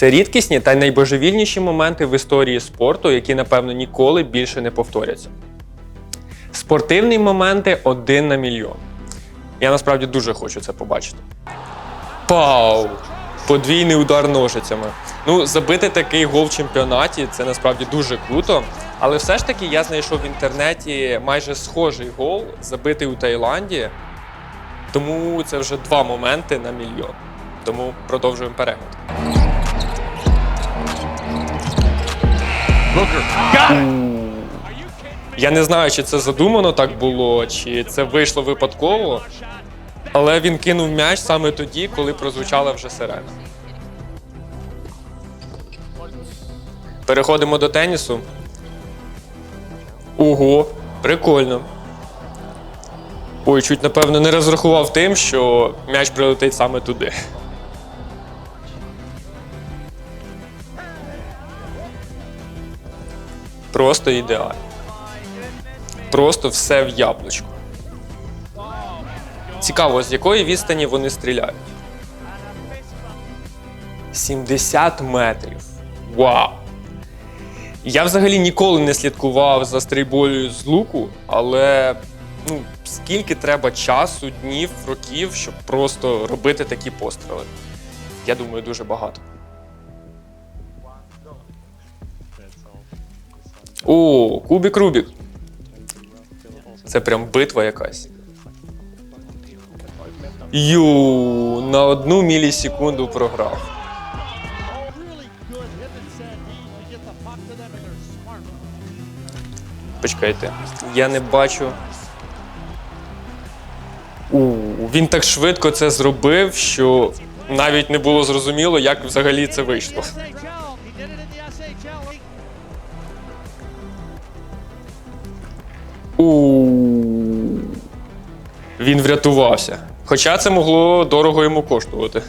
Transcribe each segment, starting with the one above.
Це рідкісні та найбожевільніші моменти в історії спорту, які, напевно, ніколи більше не повторяться. Спортивні моменти один на мільйон. Я насправді дуже хочу це побачити. Пау! Подвійний удар ножицями. Ну, забити такий гол в чемпіонаті це насправді дуже круто. Але все ж таки я знайшов в інтернеті майже схожий гол, забитий у Таїланді. Тому це вже два моменти на мільйон. Тому продовжуємо перегляд. Я не знаю, чи це задумано так було, чи це вийшло випадково. Але він кинув м'яч саме тоді, коли прозвучала вже сирена. Переходимо до тенісу. Ого, прикольно. Ой, чуть, напевно, не розрахував тим, що м'яч прилетить саме туди. Просто ідеально. Просто все в яблучку. Цікаво, з якої відстані вони стріляють. 70 метрів. Вау! Я взагалі ніколи не слідкував за стрільбою з луку, але ну, скільки треба часу, днів, років, щоб просто робити такі постріли? Я думаю, дуже багато. О, кубік Рубік. Це прям битва якась. Ю, на одну мілісекунду програв. Почекайте, я не бачу. У, він так швидко це зробив, що навіть не було зрозуміло, як взагалі це вийшло. Він врятувався. Хоча це могло дорого йому коштувати.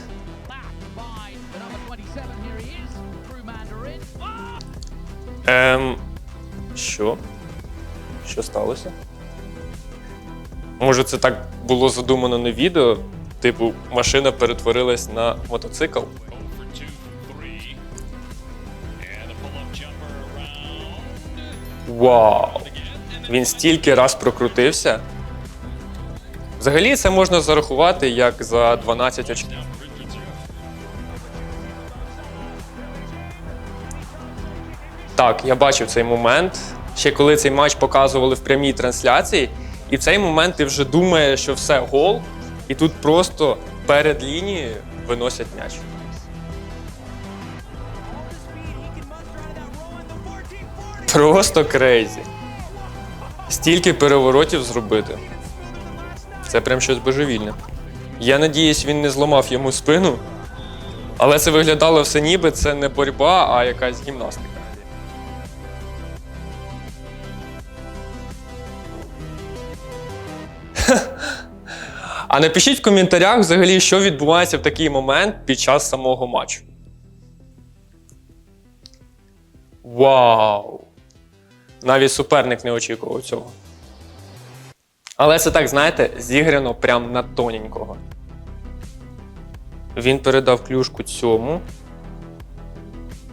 Ем. Що? Що сталося? Може, це так було задумано на відео? Типу, машина перетворилась на мотоцикл? Вау! Він стільки раз прокрутився. Взагалі це можна зарахувати як за 12 очків. Так, я бачив цей момент. Ще коли цей матч показували в прямій трансляції, і в цей момент ти вже думаєш, що все гол, і тут просто перед лінією виносять м'яч. Просто крейзі. Стільки переворотів зробити. Це прям щось божевільне. Я надіюсь, він не зламав йому спину, але це виглядало все ніби це не боротьба, а якась гімнастика. А напишіть в коментарях взагалі, що відбувається в такий момент під час самого матчу. Вау! Навіть суперник не очікував цього. Але це так, знаєте, зіграно прям на тоненького. Він передав клюшку цьому,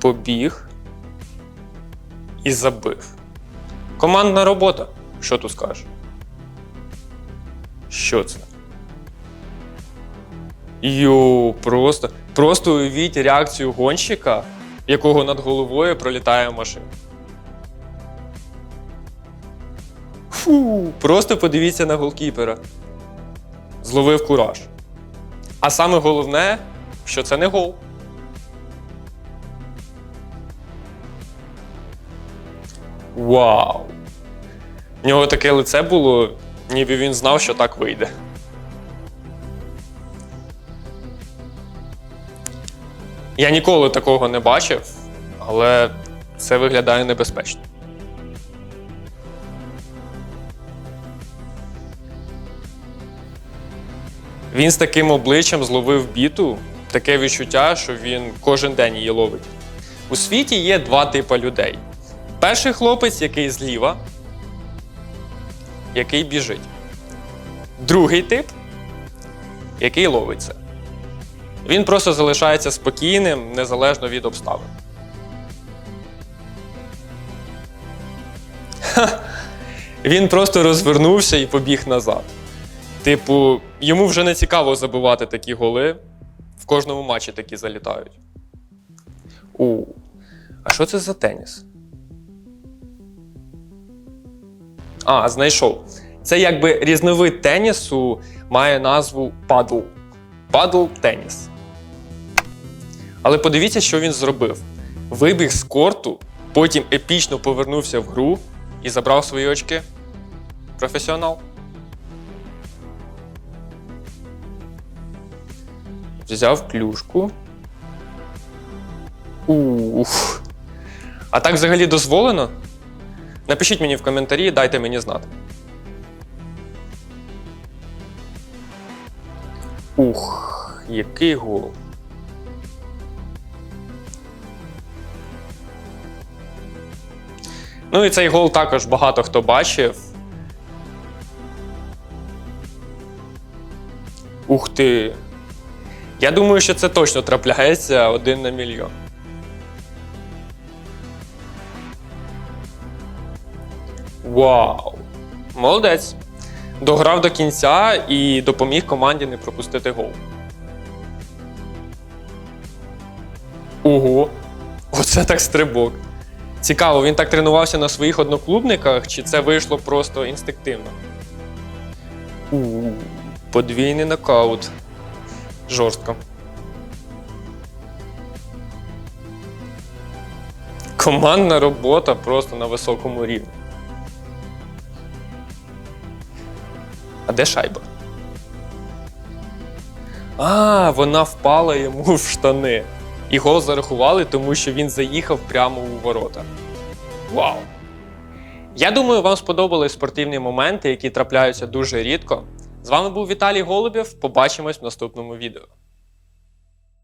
побіг і забив. Командна робота. Що тут скажеш? Що це? Йоу, просто. Просто уявіть реакцію гонщика, якого над головою пролітає машина. Фу, просто подивіться на голкіпера. Зловив кураж. А саме головне, що це не гол. Вау! В нього таке лице було, ніби він знав, що так вийде. Я ніколи такого не бачив, але це виглядає небезпечно. Він з таким обличчям зловив біту, таке відчуття, що він кожен день її ловить. У світі є два типи людей: перший хлопець, який зліва, який біжить. Другий тип, який ловиться. Він просто залишається спокійним, незалежно від обставин. Він просто розвернувся і побіг назад. Типу, йому вже не цікаво забивати такі голи. В кожному матчі такі залітають. У. А що це за теніс? А, знайшов. Це якби різновид тенісу має назву падл. Падл теніс. Але подивіться, що він зробив. Вибіг з корту, потім епічно повернувся в гру і забрав свої очки. Професіонал. Взяв клюшку. Уф. А так взагалі дозволено? Напишіть мені в коментарі, дайте мені знати. Ух, який гол. Ну і цей гол також багато хто бачив. Ух ти. Я думаю, що це точно трапляється один на мільйон. Вау! Молодець! Дограв до кінця і допоміг команді не пропустити гол. Ого! Оце так стрибок. Цікаво, він так тренувався на своїх одноклубниках, чи це вийшло просто інстинктивно? У, подвійний нокаут. Жорстко. Командна робота просто на високому рівні. А де шайба? А, вона впала йому в штани. І гол зарахували, тому що він заїхав прямо у ворота. Вау! Я думаю, вам сподобались спортивні моменти, які трапляються дуже рідко. З вами був Віталій Голубєв. Побачимось в наступному відео.